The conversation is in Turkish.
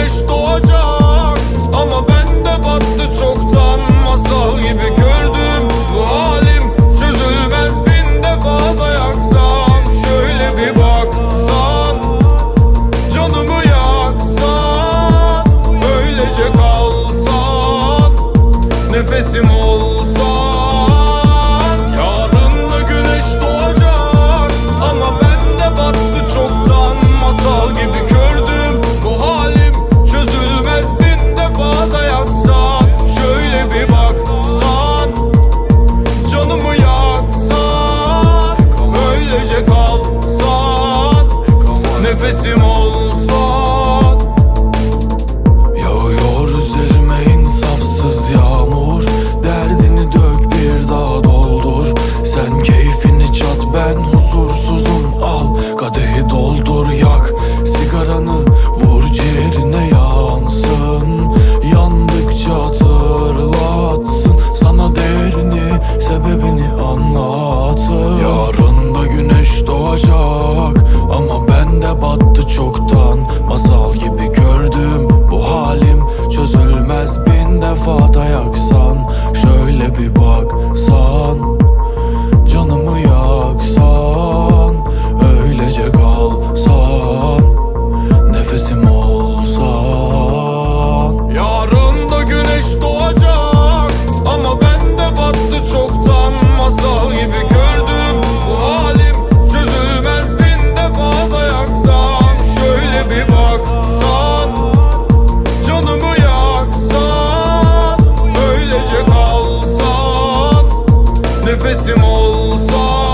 güneş doğacak. Ama ben de battı çoktan masal gibi gördüm. Bu halim çözülmez bin defa dayaksam Şöyle bir baksan Canımı yaksan Öylece kalsan. Nefesim battı çoktan masal gibi gördüm. Bu halim çözülmez bin defa dayaksam. Şöyle bir baksan Canımı yaksan. Öylece kalsan Nefesim olsan